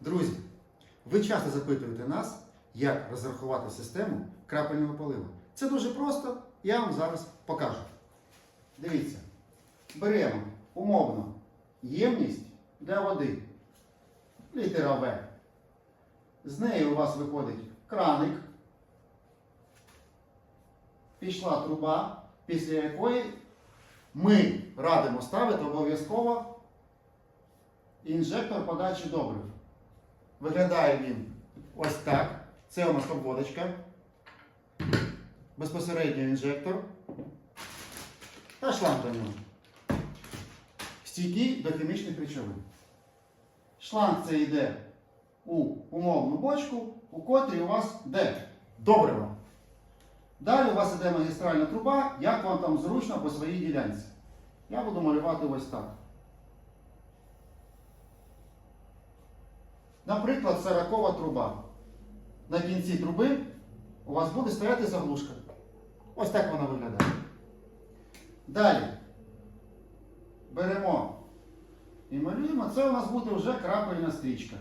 Друзі, ви часто запитуєте нас, як розрахувати систему крапельного полива. Це дуже просто, я вам зараз покажу. Дивіться, беремо умовно ємність для води, літера В. З неї у вас виходить краник, пішла труба, після якої ми радимо ставити обов'язково інжектор подачі добрив. Виглядає він ось так. Це у нас обводочка. Безпосередньо інжектор. Та шланг до нього. Стійкий до хімічних речовин. Шланг це йде у умовну бочку, у котрій у вас де? Добриво. Далі у вас йде магістральна труба, як вам там зручно по своїй ділянці. Я буду малювати ось так. Наприклад, сорокова труба. На кінці труби у вас буде стояти заглушка. Ось так вона виглядає. Далі беремо і малюємо. Це у нас буде вже крапельна стрічка.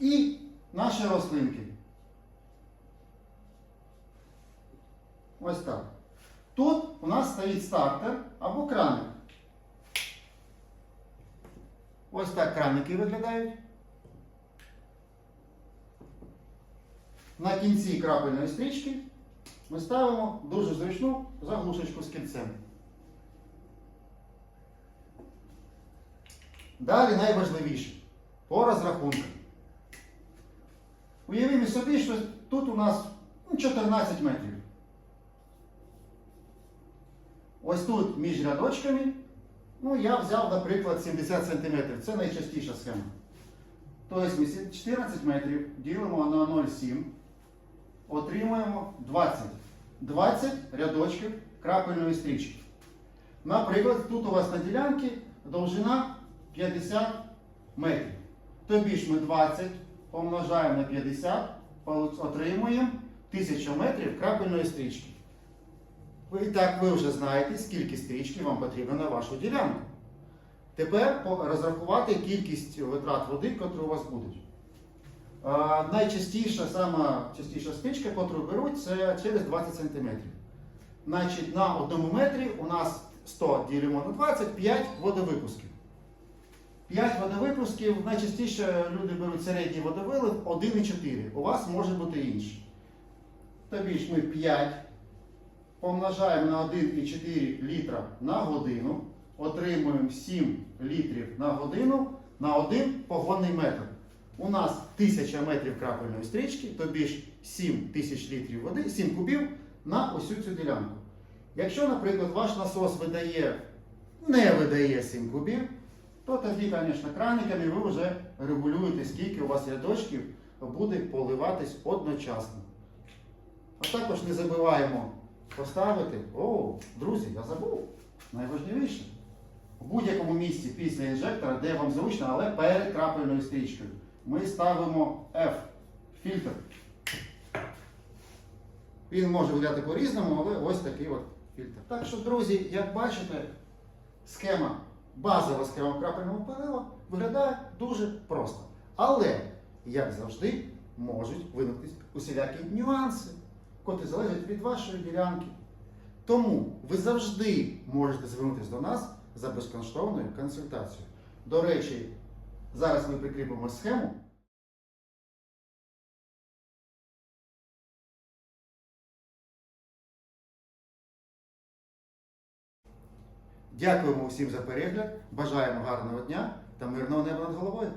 І наші рослинки. Ось так. Тут у нас стоїть стартер або краник. Ось так краники виглядають. На кінці крапельної стрічки ми ставимо дуже зручну заглушечку з кільцем. Далі найважливіше по розрахункам. Уявімо собі, що тут у нас ну, 14 метрів. Ось тут між рядочками, ну я взяв, наприклад, 70 см. Це найчастіша схема. Тобто ми 14 метрів ділимо на 0,7, отримуємо 20. 20 рядочків крапельної стрічки. Наприклад, тут у вас на ділянці довжина 50 метрів. Тобі ж ми 20 помножаємо на 50, отримуємо 1000 метрів крапельної стрічки. І так ви вже знаєте, скільки стрічки вам потрібно на вашу ділянку. Тепер розрахувати кількість витрат води, які у вас будуть. А, найчастіша, сама частіша стрічка, яку беруть, це через 20 см. Значить, на одному метрі у нас 100 ділимо на 20, 5 водовипусків. 5 водовипусків, найчастіше люди беруть середній водовилив 1,4. У вас може бути інший. Тобі ж ми 5 помножаємо на 1,4 літра на годину, отримуємо 7 літрів на годину на 1 погонний метр. У нас 1000 метрів крапельної стрічки, тобі ж 7 тисяч літрів води, 7 кубів на усю цю ділянку. Якщо, наприклад, ваш насос видає, не видає 7 кубів, то тоді, звісно, краниками ви вже регулюєте, скільки у вас рядочків буде поливатись одночасно. А також не забуваємо поставити, о, друзі, я забув, найважливіше. У будь-якому місці після інжектора, де вам зручно, але перед крапельною стрічкою, ми ставимо F, фільтр. Він може виглядати по-різному, але ось такий от фільтр. Так що, друзі, як бачите, схема, базова схема крапельного полива виглядає дуже просто. Але, як завжди, можуть виникнути усілякі нюанси, котрі залежать від вашої ділянки. Тому ви завжди можете звернутися до нас за безкоштовною консультацією. До речі, зараз ми прикріпимо схему. Дякуємо усім за перегляд. Бажаємо гарного дня та мирного неба над головою.